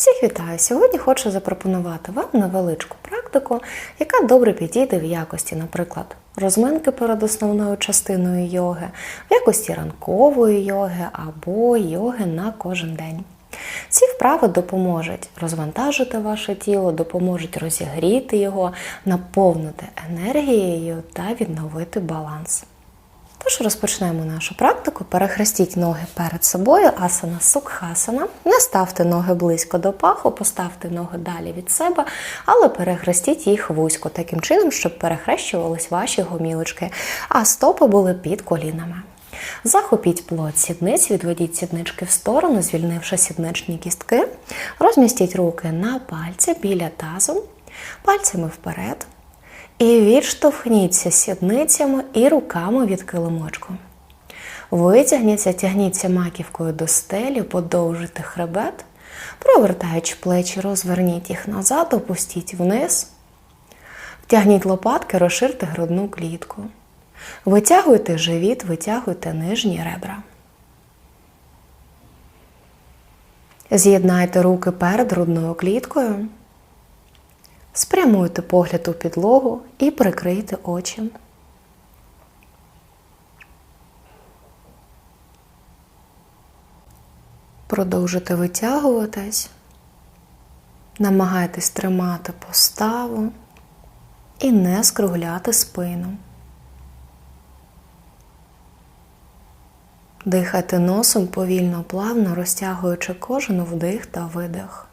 Всіх вітаю! Сьогодні хочу запропонувати вам невеличку практику, яка добре підійде в якості, наприклад, розминки перед основною частиною йоги, в якості ранкової йоги або йоги на кожен день. Ці вправи допоможуть розвантажити ваше тіло, допоможуть розігріти його, наповнити енергією та відновити баланс. Тож розпочнемо нашу практику. Перехрестіть ноги перед собою, асана сукхасана. Не ставте ноги близько до паху, поставте ноги далі від себе, але перехрестіть їх вузько, таким чином, щоб перехрещувались ваші гомілочки, а стопи були під колінами. Захопіть плод сідниць, відведіть сіднички в сторону, звільнивши сідничні кістки. Розмістіть руки на пальці біля тазу, пальцями вперед. І відштовхніться сідницями і руками від килимочку. Витягніться, тягніться маківкою до стелі, подовжуйте хребет, провертаючи плечі, розверніть їх назад, опустіть вниз. Втягніть лопатки, розширте грудну клітку. Витягуйте живіт, витягуйте нижні ребра. З'єднайте руки перед грудною кліткою. Спрямуйте погляд у підлогу і прикрийте очі. Продовжуйте витягуватись, намагайтесь тримати поставу і не скругляти спину. Дихайте носом повільно, плавно розтягуючи кожен вдих та видих.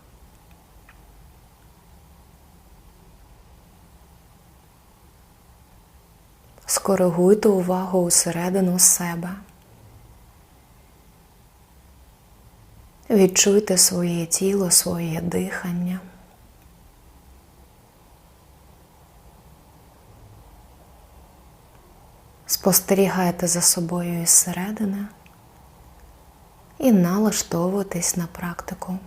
Скоригуйте увагу усередину себе. Відчуйте своє тіло, своє дихання. Спостерігайте за собою із середини і налаштовуйтесь на практику.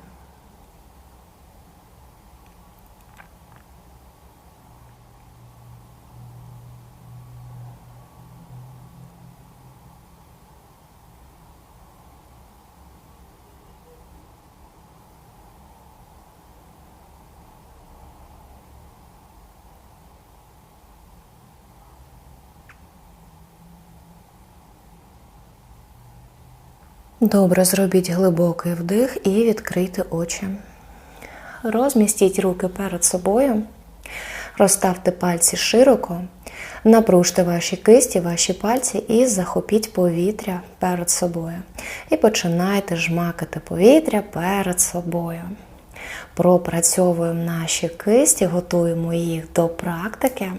Добре, зробіть глибокий вдих і відкрийте очі. Розмістіть руки перед собою, розставте пальці широко, напружте ваші кисті, ваші пальці і захопіть повітря перед собою. І починайте жмакати повітря перед собою. Пропрацьовуємо наші кисті, готуємо їх до практики.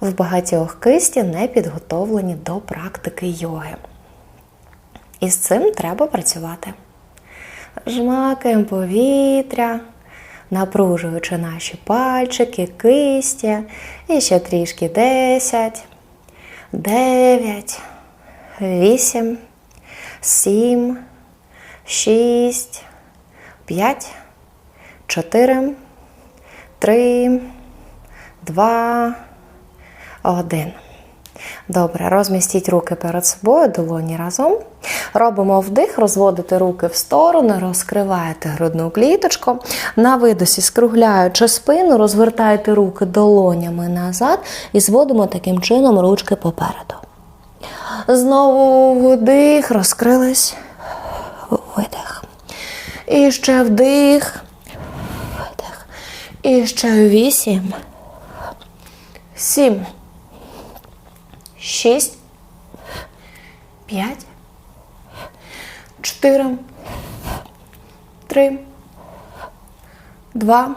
В багатьох кисті не підготовлені до практики йоги. І з цим треба працювати. Жмакаємо повітря, напружуючи наші пальчики, кисті. І ще трішки 10, 9, 8, 7, 6, 5, 4, 3, 2, 1. Добре, розмістіть руки перед собою, долоні разом. Робимо вдих, розводите руки в сторони, розкриваєте грудну кліточку. На видосі, скругляючи спину, розвертаєте руки долонями назад і зводимо таким чином ручки попереду. Знову вдих, розкрились. Видих. І ще вдих. Видих. І ще вісім. Сім. Шість. П'ять. Чотири. Три. Два.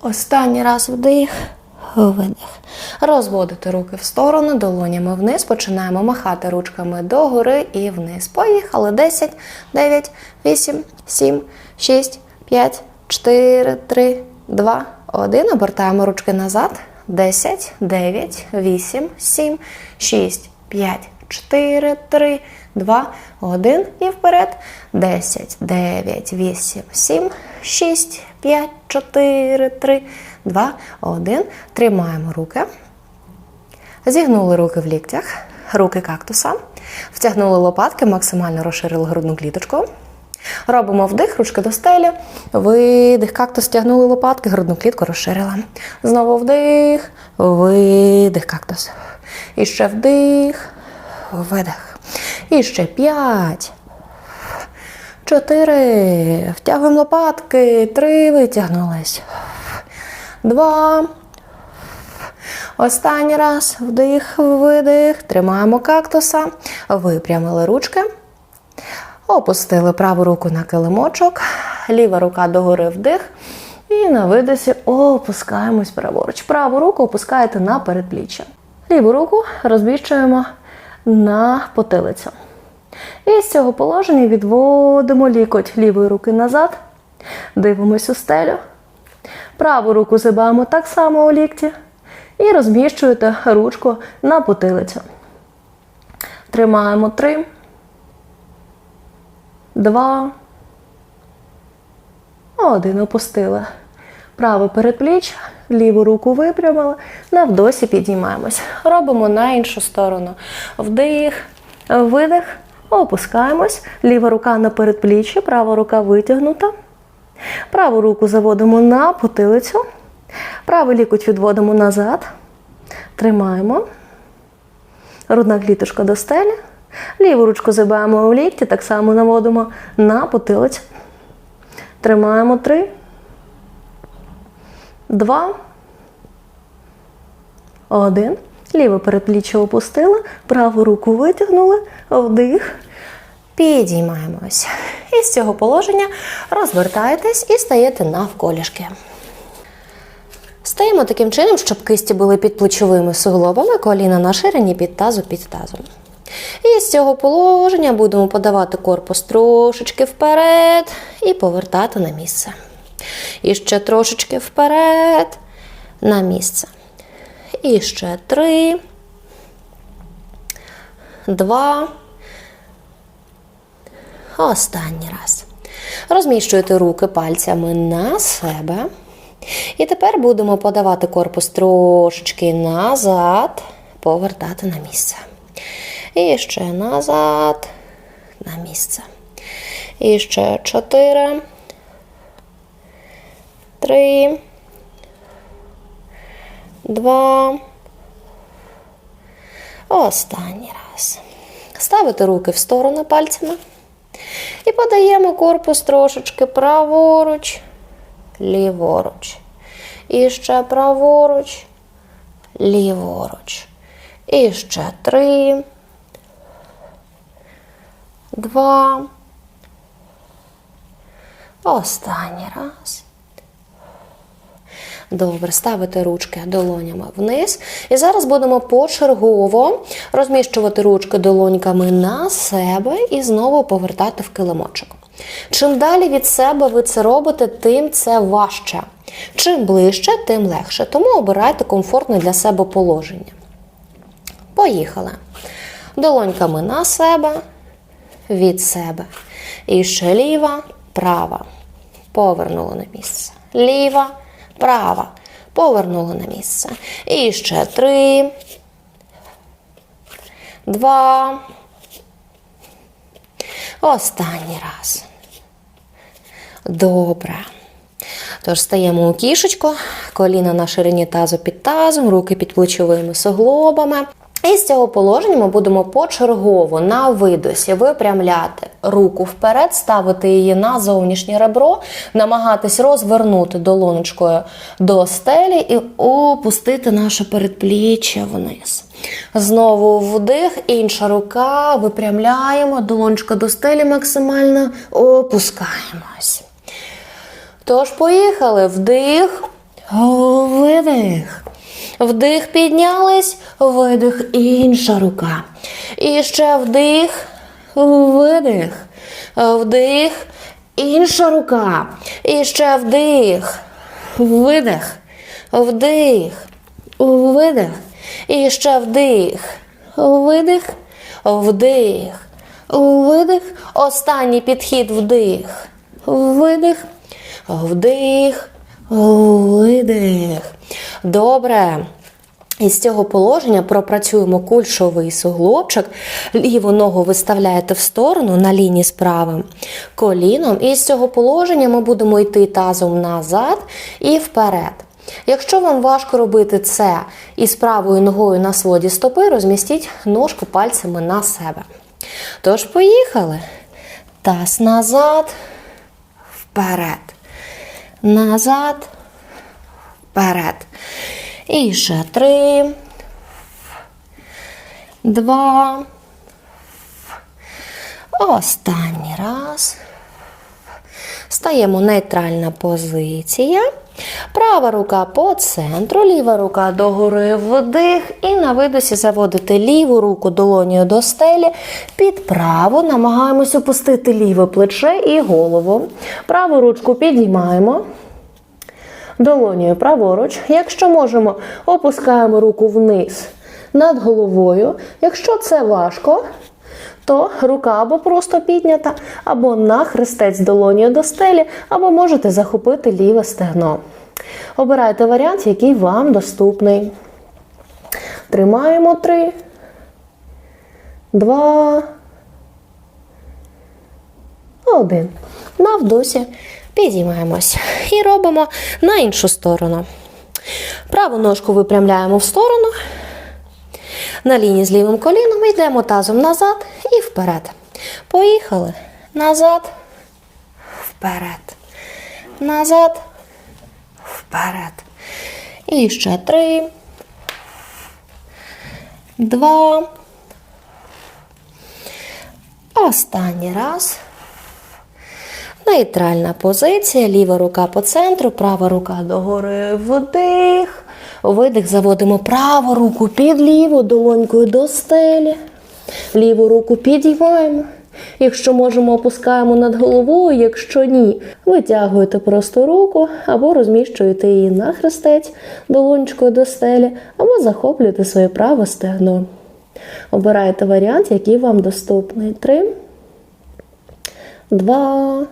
Останній раз вдих. Видих. Розводите руки в сторону, долонями вниз. Починаємо махати ручками догори і вниз. Поїхали. 10, 9, 8, 7, 6, 5, 4, 3, 2, 1. Обертаємо ручки назад. 10, 9, 8, 7, 6, 5, 4, 3, 2, 1 і вперед. 10, 9, 8, 7, 6, 5, 4, 3, 2, 1. Тримаємо руки. Зігнули руки в ліктях, руки кактуса. Втягнули лопатки, максимально розширили грудну кліточку. Робимо вдих, ручки до стелі. Видих, кактус стягнули лопатки, грудну клітку розширила. Знову вдих, видих, кактус. І ще вдих, видих. І ще п'ять. Чотири. Втягуємо лопатки. Три. Витягнулись. Два. Останній раз. Вдих, видих. Тримаємо кактуса. Випрямили ручки. Опустили праву руку на килимочок. Ліва рука догори вдих. І на видосі опускаємось праворуч. Праву руку опускаєте на передпліччя. Ліву руку розміщуємо на потилицю. І з цього положення відводимо лікоть лівої руки назад, дивимось у стелю. Праву руку зибаємо так само у лікті і розміщуєте ручку на потилицю. Тримаємо три, два, один. Опустили. Праве передпліччя, ліву руку випрямили, навдосі підіймаємось. Робимо на іншу сторону. Вдих, видих, опускаємось. Ліва рука на передпліччі, права рука витягнута. Праву руку заводимо на потилицю. Правий лікоть відводимо назад. Тримаємо. Грудна кліточка до стелі. Ліву ручку забираємо у лікті, так само наводимо на потилицю. Тримаємо три. Два. Один. Ліве передпліччя опустили, праву руку витягнули, вдих. Підіймаємось. І з цього положення розвертаєтесь і стаєте навколішки. Стаємо таким чином, щоб кисті були під плечовими суглобами, коліна на ширині під тазу під тазом. І з цього положення будемо подавати корпус трошечки вперед і повертати на місце. І ще трошечки вперед на місце. І ще три, два. Останній раз. Розміщуєте руки пальцями на себе. І тепер будемо подавати корпус трошечки назад, повертати на місце. І ще назад, на місце. І ще чотири. Три. Два. Останній раз. Ставите руки в сторони пальцями. І подаємо корпус трошечки праворуч, ліворуч. І ще праворуч, ліворуч. І ще три. Два. Останній раз. Добре, ставите ручки долонями вниз. І зараз будемо почергово розміщувати ручки долоньками на себе і знову повертати в килимочок. Чим далі від себе ви це робите, тим це важче. Чим ближче, тим легше. Тому обирайте комфортне для себе положення. Поїхали. Долоньками на себе, від себе. І ще ліва, права. Повернули на місце. Ліва, права. Повернули на місце. І ще три. Два. Останній раз. Добре. Тож стаємо у кішечку, коліна на ширині тазу під тазом, руки під плечовими суглобами. І з цього положення ми будемо почергово на видосі випрямляти руку вперед, ставити її на зовнішнє ребро, намагатись розвернути долоночкою до стелі і опустити наше передпліччя вниз. Знову вдих, інша рука, випрямляємо, долоночка до стелі максимально опускаємось. Тож, поїхали. Вдих, видих. Вдих, піднялись, видих, інша рука. І ще вдих, видих. Вдих, інша рука. І ще вдих, видих, вдих, видих. І ще вдих, видих, вдих, видих. Останній підхід вдих, видих. Вдих, видих. Добре. Із цього положення пропрацюємо кульшовий суглобчик, ліву ногу виставляєте в сторону на лінії з правим коліном. І з цього положення ми будемо йти тазом назад і вперед. Якщо вам важко робити це із правою ногою на своді стопи, розмістіть ножку пальцями на себе. Тож, поїхали. Таз назад, вперед. Назад, вперед. І ще три. Два. Останній раз. Стаємо нейтральна позиція. Права рука по центру, ліва рука догори вдих. І на видосі заводите ліву руку долонію до стелі. Під праву намагаємось опустити ліве плече і голову. Праву ручку підіймаємо. Долонію праворуч. Якщо можемо, опускаємо руку вниз над головою. Якщо це важко, то рука або просто піднята, або на хрестець долонію до стелі, або можете захопити ліве стегно. Обирайте варіант, який вам доступний. Тримаємо три, два, один. На вдосі підіймаємось і робимо на іншу сторону. Праву ножку випрямляємо в сторону. На лінії з лівим коліном йдемо тазом назад і вперед. Поїхали. Назад, вперед. Назад, вперед. І ще три. Два. Останній раз. Нейтральна позиція, ліва рука по центру, права рука догори вдих. Видих, заводимо праву руку під ліву, долонькою до стелі. Ліву руку підіймаємо. Якщо можемо, опускаємо над головою, якщо ні, витягуєте просто руку або розміщуєте її на хрестець долонечкою до стелі, або захоплюєте своє праве стегно. Обирайте варіант, який вам доступний. Три, два.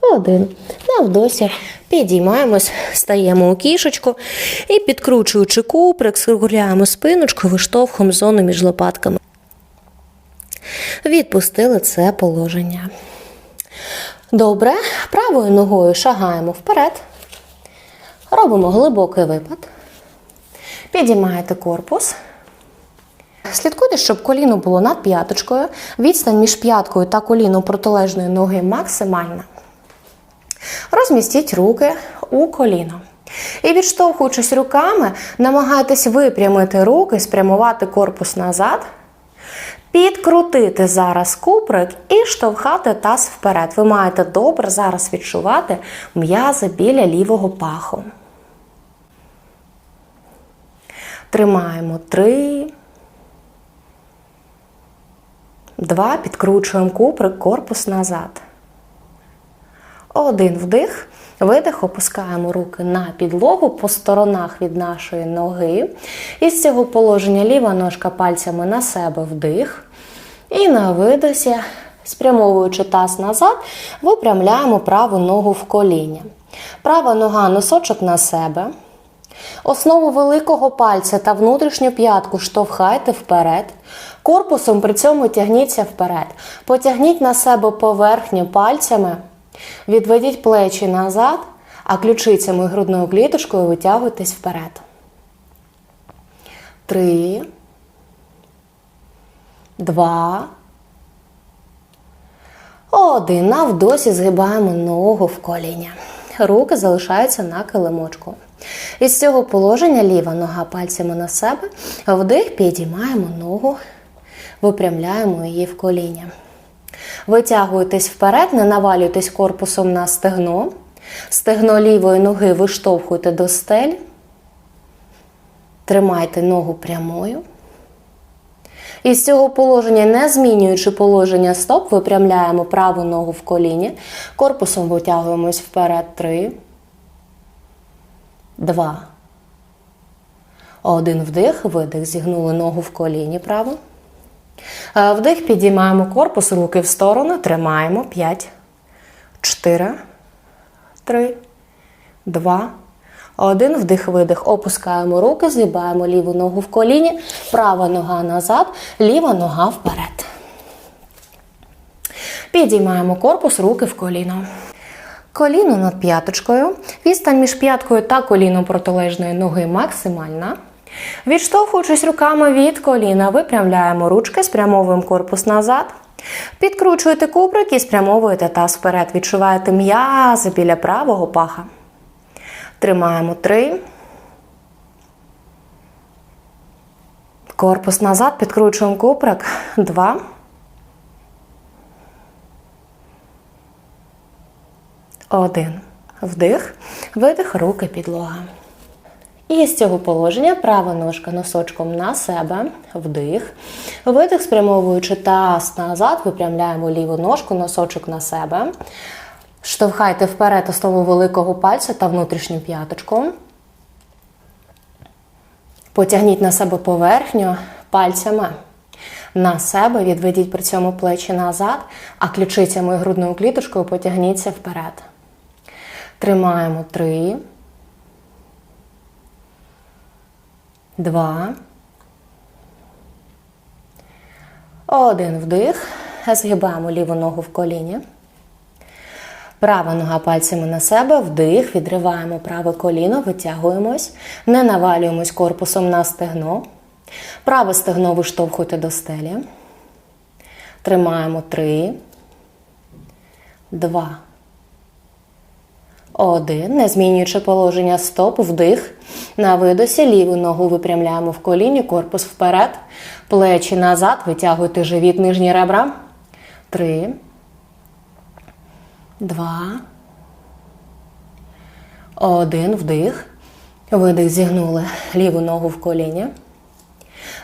Один. Навдосі підіймаємось, стаємо у кішечку і, підкручуючи куприк, скругляємо спиночку, виштовхуємо зону між лопатками. Відпустили це положення. Добре, правою ногою шагаємо вперед. Робимо глибокий випад. Підіймаєте корпус. Слідкуйте, щоб коліно було над п'яточкою. Відстань між п'яткою та коліном протилежної ноги максимальна. Розмістіть руки у коліно. І відштовхуючись руками, намагайтесь випрямити руки, спрямувати корпус назад, підкрутити зараз куприк і штовхати таз вперед. Ви маєте добре зараз відчувати м'язи біля лівого паху. Тримаємо три. Два. Підкручуємо куприк, корпус назад. Один вдих, видих, опускаємо руки на підлогу по сторонах від нашої ноги. І з цього положення ліва ножка пальцями на себе вдих. І на видосі, спрямовуючи таз назад, випрямляємо праву ногу в коліні. Права нога носочок на себе. Основу великого пальця та внутрішню п'ятку штовхайте вперед. Корпусом при цьому тягніться вперед. Потягніть на себе поверхню пальцями. Відведіть плечі назад, а ключицями і грудною кліточкою витягуйтесь вперед. Три. Два. Один. Навдосі згибаємо ногу в коліні. Руки залишаються на килимочку. Із цього положення ліва нога пальцями на себе. Вдих, підіймаємо ногу, випрямляємо її в коліні. Витягуєтесь вперед, не навалюйтесь корпусом на стегно. Стегно лівої ноги виштовхуйте до стель. Тримайте ногу прямою. І з цього положення, не змінюючи положення стоп, випрямляємо праву ногу в коліні. Корпусом витягуємось вперед. Три. Два. Один вдих, видих. Зігнули ногу в коліні праву. Е, Вдих, підіймаємо корпус, руки в сторону, тримаємо. 5, 4, 3, 2, Один вдих, видих. Опускаємо руки, згибаємо ліву ногу в коліні, права нога назад, ліва нога вперед. Підіймаємо корпус, руки в коліно. Коліно над п'яточкою. Відстань між п'яткою та коліном протилежної ноги максимальна. Відштовхуючись руками від коліна, випрямляємо ручки, спрямовуємо корпус назад. Підкручуєте куприк і спрямовуєте таз вперед. Відчуваєте м'язи біля правого паха. Тримаємо три. Корпус назад, підкручуємо куприк. Два. Один. Вдих, видих, руки підлога. І з цього положення права ножка носочком на себе, вдих. Видих, спрямовуючи таз назад, випрямляємо ліву ножку, носочок на себе. Штовхайте вперед основу великого пальця та внутрішню п'яточку. Потягніть на себе поверхню пальцями. На себе відведіть при цьому плечі назад, а ключицями і грудною кліточкою потягніться вперед. Тримаємо три. Два. Один вдих. Згибаємо ліву ногу в коліні. Права нога пальцями на себе, вдих, відриваємо праве коліно, витягуємось, не навалюємось корпусом на стегно. Праве стегно виштовхуйте до стелі. Тримаємо три, два. Один. Не змінюючи положення стоп, вдих. На видосі ліву ногу випрямляємо в коліні, корпус вперед. Плечі назад. Витягуйте живіт, нижні ребра. Три. Два. Один. Вдих. Видих. Зігнули ліву ногу в коліні.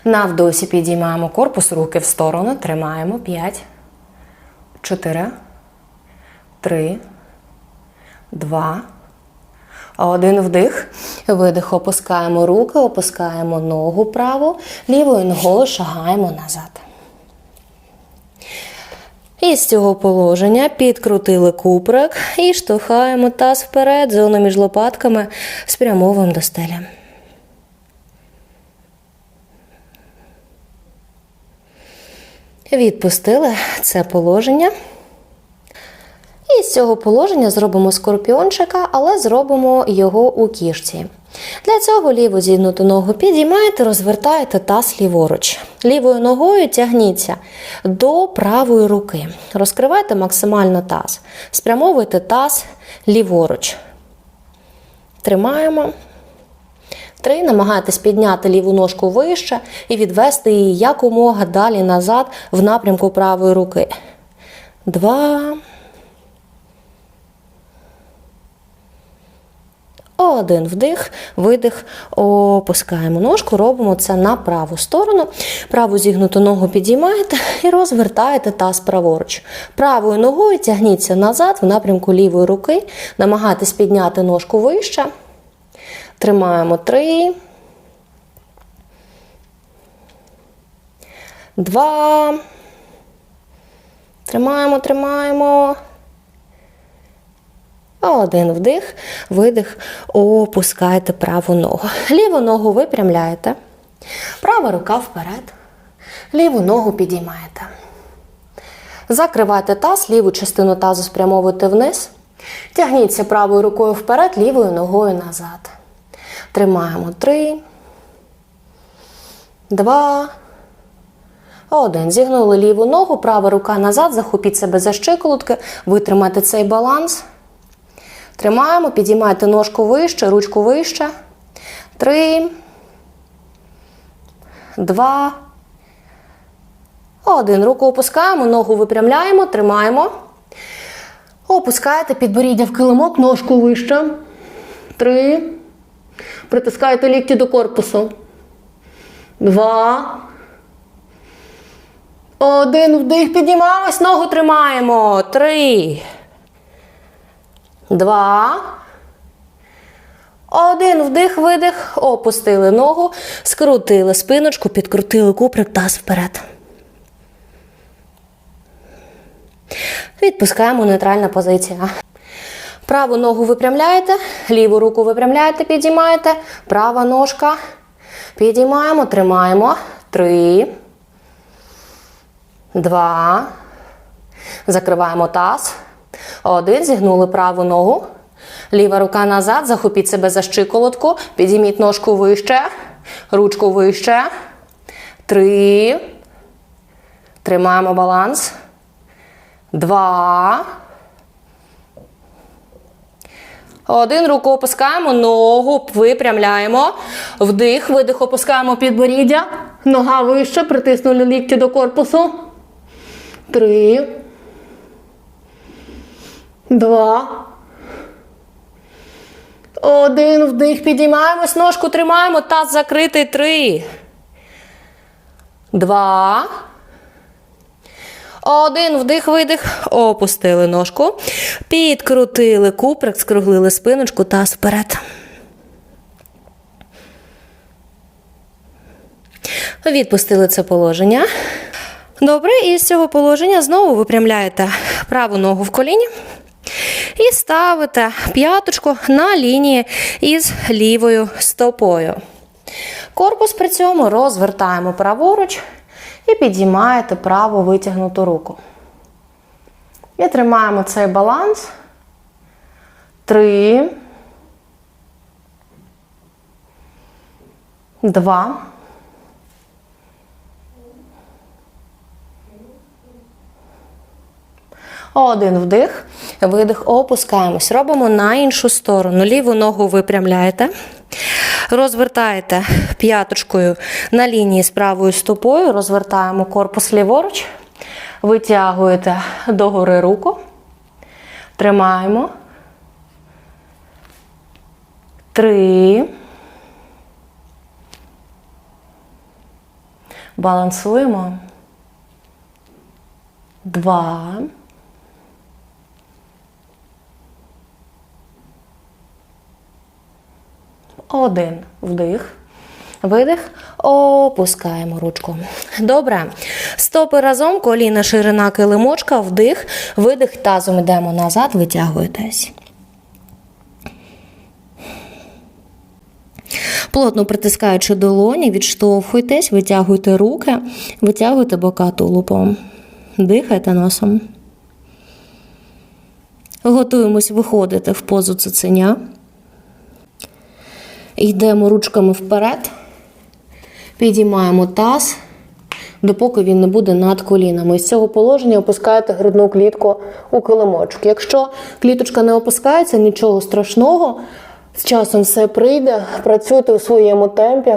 На вдосі підіймаємо корпус, руки в сторону. Тримаємо. П'ять. Чотири. Три. Два. Один вдих. Видих. Опускаємо руки, опускаємо ногу праву, лівою ногою шагаємо назад. І з цього положення підкрутили куприк і штовхаємо таз вперед, зону між лопатками спрямовуємо до стелі. Відпустили це положення. І з цього положення зробимо скорпіончика, але зробимо його у кішці. Для цього ліву зігнуту ногу підіймаєте, розвертаєте таз ліворуч. Лівою ногою тягніться до правої руки. Розкривайте максимально таз. Спрямовуйте таз ліворуч. Тримаємо. Три. Намагайтесь підняти ліву ножку вище і відвести її якомога далі назад в напрямку правої руки. Два. Один вдих, видих, опускаємо ножку, робимо це на праву сторону. Праву зігнуту ногу підіймаєте і розвертаєте таз праворуч. Правою ногою тягніться назад в напрямку лівої руки, намагайтесь підняти ножку вище. Тримаємо три. Два. Тримаємо, тримаємо. Один вдих, видих, опускаєте праву ногу. Ліву ногу випрямляєте. Права рука вперед. Ліву ногу підіймаєте. Закривайте таз, ліву частину тазу спрямовуйте вниз. Тягніться правою рукою вперед, лівою ногою назад. Тримаємо три. Два. Один. Зігнули ліву ногу, права рука назад, захопіть себе за щиколотки, витримайте цей баланс. Тримаємо, підіймайте ножку вище, ручку вище. Три. Два. Один. Руку опускаємо, ногу випрямляємо, тримаємо. Опускаєте підборіддя в килимок, ножку вище. Три. Притискаєте лікті до корпусу. Два. Один вдих. Підіймаємось, ногу тримаємо. Три. Два. Один вдих, видих. Опустили ногу, скрутили спиночку, підкрутили куприк, таз вперед. Відпускаємо нейтральна позиція. Праву ногу випрямляєте, ліву руку випрямляєте, підіймаєте, права ножка. Підіймаємо, тримаємо. Три. Два. Закриваємо таз. Один. Зігнули праву ногу. Ліва рука назад. Захопіть себе за щиколотку. Підійміть ножку вище. Ручку вище. Три. Тримаємо баланс. Два. Один руку опускаємо, ногу випрямляємо. Вдих, видих, опускаємо підборіддя. Нога вище, притиснули лікті до корпусу. Три. Два. Один вдих. Підіймаємось, ножку тримаємо. Таз закритий. Три. Два. Один вдих, видих, опустили ножку, підкрутили куприк, скруглили спиночку, таз вперед. Відпустили це положення. Добре, і з цього положення знову випрямляєте праву ногу в коліні і ставите п'яточку на лінії із лівою стопою. Корпус при цьому розвертаємо праворуч і підіймаєте праву витягнуту руку. І тримаємо цей баланс. Три. Два. Один вдих, видих, опускаємось. Робимо на іншу сторону. Ліву ногу випрямляєте. Розвертаєте п'яточкою на лінії з правою стопою, розвертаємо корпус ліворуч, витягуєте догори руку, тримаємо. Три. Балансуємо. Два. Один. Вдих. Видих. Опускаємо ручку. Добре. Стопи разом, коліна, ширина килимочка, вдих, видих, тазом йдемо назад, витягуєтесь. Плотно притискаючи долоні, відштовхуйтесь, витягуйте руки, витягуйте бока тулупом. Дихайте носом. Готуємось виходити в позу цуценя. Йдемо ручками вперед, підіймаємо таз, допоки він не буде над колінами. З цього положення опускаєте грудну клітку у килимочок. Якщо кліточка не опускається, нічого страшного, з часом все прийде, працюйте у своєму темпі.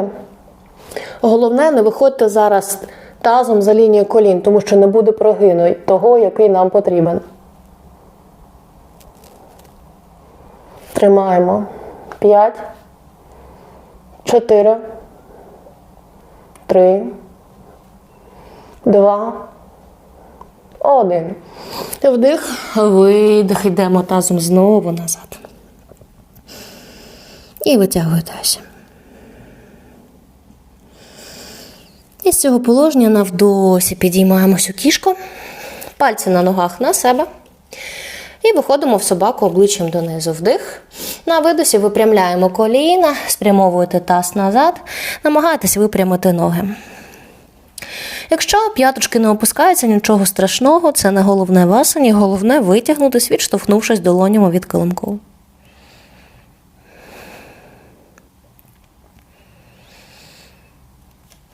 Головне, не виходьте зараз тазом за лінію колін, тому що не буде прогину того, який нам потрібен. Тримаємо. П'ять. Чотири. Три. Два. Один. Вдих, видих. Йдемо тазом знову назад. І витягуєтеся. І з цього положення навдосі підіймаємось у кішку, пальці на ногах на себе. І виходимо в собаку обличчям донизу. Вдих. На видосі випрямляємо коліна, спрямовуєте таз назад, намагайтесь випрямити ноги. Якщо п'яточки не опускаються, нічого страшного, це не головне в асані, головне витягнутись, відштовхнувшись долонями від килимку.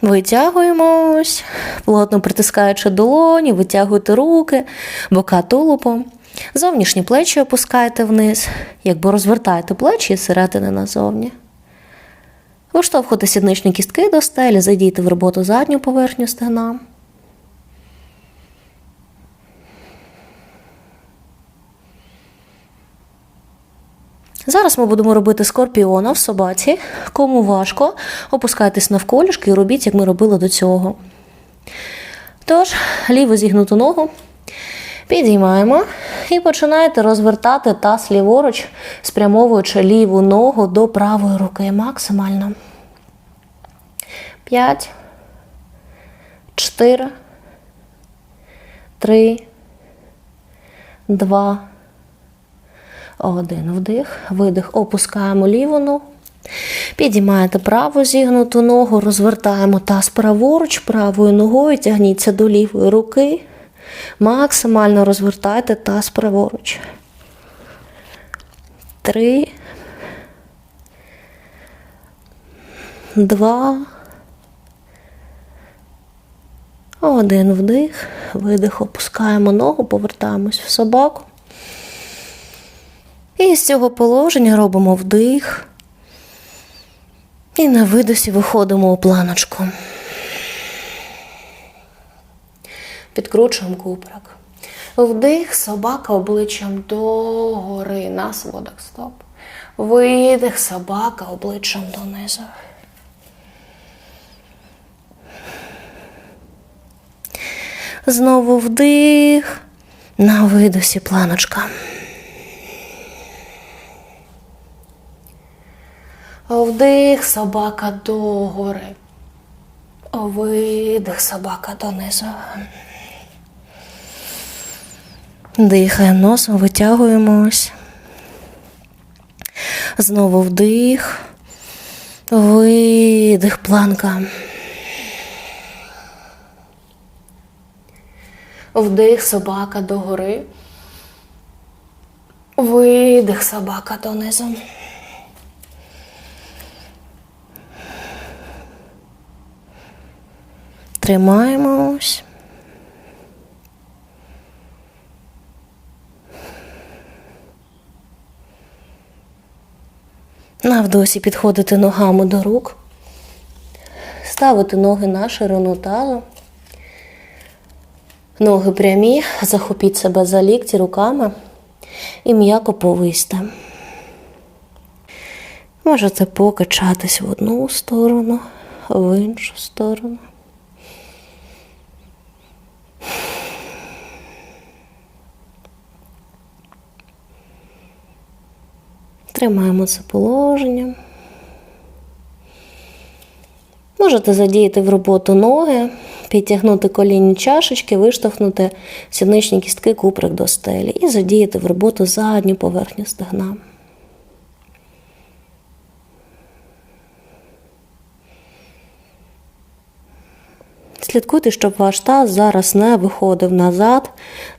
Витягуємось, плотно притискаючи долоні, витягуйте руки, бока тулупом. Зовнішні плечі опускаєте вниз, якби розвертаєте плечі з середини назовні. Виштовхуйте сідничні кістки до стелі, зайдіть в роботу задню поверхню стегна. Зараз ми будемо робити скорпіона в собаці. Кому важко, опускайтесь навколішки і робіть, як ми робили до цього. Тож, ліву зігнуту ногу підіймаємо і починаєте розвертати таз ліворуч, спрямовуючи ліву ногу до правої руки максимально. П'ять, чотири, три, два, Один вдих, видих, опускаємо ліву ногу. Підіймаєте праву зігнуту ногу, розвертаємо таз праворуч, правою ногою тягніться до лівої руки. Максимально розвертайте таз праворуч. Три. Два. Один вдих, видих, опускаємо ногу, повертаємось в собаку. І з цього положення робимо вдих. І на видосі виходимо у планочку. Підкручуємо куприк. Вдих, собака обличчям догори на сводах стоп. Видих, собака обличчям донизу. Знову вдих. На видосі планочка. Вдих, собака догори. Видих, собака донизу. Дихаємо носом, витягуємось. Знову вдих. Видих, планка. Вдих, собака догори. Видих, собака донизу. Тримаємось. Навдосі підходити ногами до рук, ставити ноги на ширину тазу. Ноги прямі, захопіть себе за лікті руками і м'яко повисьте. Можете покачатись в одну сторону, в іншу сторону. Тримаємо це положення. Можете задіяти в роботу ноги, підтягнути колінні чашечки, виштовхнути сідничні кістки куприк до стелі і задіяти в роботу задню поверхню стегна. Слідкуйте, щоб ваш таз зараз не виходив назад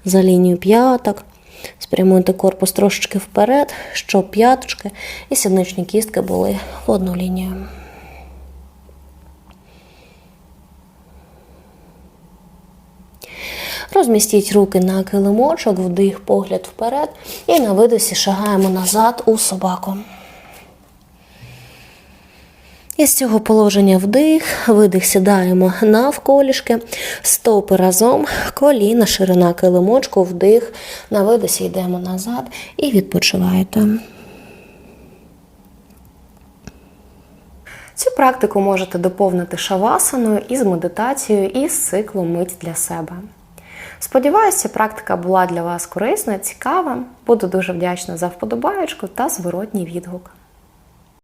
за лінію п'яток. Спрямуйте корпус трошечки вперед, щоб п'яточки і сідничні кістки були в одну лінію. Розмістіть руки на килимочок, вдих, погляд вперед, і на видосі шагаємо назад у собаку. Із цього положення вдих, видих сідаємо навколішки, стопи разом, коліна, ширина килимочку, вдих, на видосі йдемо назад і відпочиваєте. Цю практику можете доповнити шавасаною із медитацією і з циклом мить для себе. Сподіваюся, практика була для вас корисна, цікава. Буду дуже вдячна за вподобаєчку та зворотній відгук.